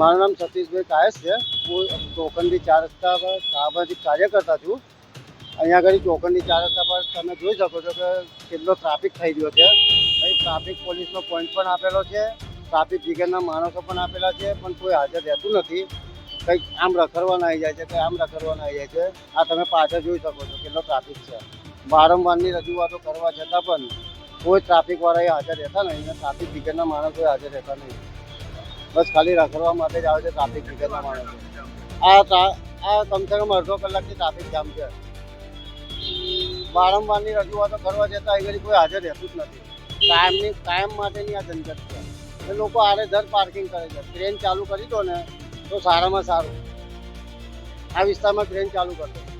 મારું નામ સતીશભાઈ કાયસ છે. હું ચોકંડી ચાર રસ્તા પર સામાજિક કાર્યકર્તા છું. અહીંયા આગળ ચોકંડી ચાર રસ્તા પર તમે જોઈ શકો છો કે કેટલો ટ્રાફિક થઈ ગયો છે. અહીં ટ્રાફિક પોલીસનો પોઈન્ટ પણ આપેલો છે. ટ્રાફિક બ્રિગેડના માણસો પણ આપેલા છે, પણ કોઈ હાજર રહેતું નથી. કંઈક આમ રખડવાના આવી જાય છે, કંઈ આમ રખડવાના આવી જાય છે. આ તમે પાછળ જોઈ શકો છો કેટલો ટ્રાફિક છે. વારંવારની રજૂઆતો કરવા છતાં પણ કોઈ ટ્રાફિકવાળા હાજર રહેતા નહીં અને ટ્રાફિક બ્રિગેડના માણસો હાજર રહેતા નહીં. બસ ખાલી રખડવા માટે જ આવે છે ટ્રાફિક બ્રિગેડના માટે આ આ કમસે કમ અડધો કલાકથી ટ્રાફિક જામ છે. વારંવારની રજૂઆતો કરવા જતાં આગળ કોઈ હાજર રહેતું જ નથી. કાયમની, કાયમ માટેની આ ઝંઝટ છે. એ લોકો આરે ધર પાર્કિંગ કરે છે. ટ્રેન ચાલુ કરી દો ને તો સારામાં સારું. આ વિસ્તારમાં ટ્રેન ચાલુ કરતો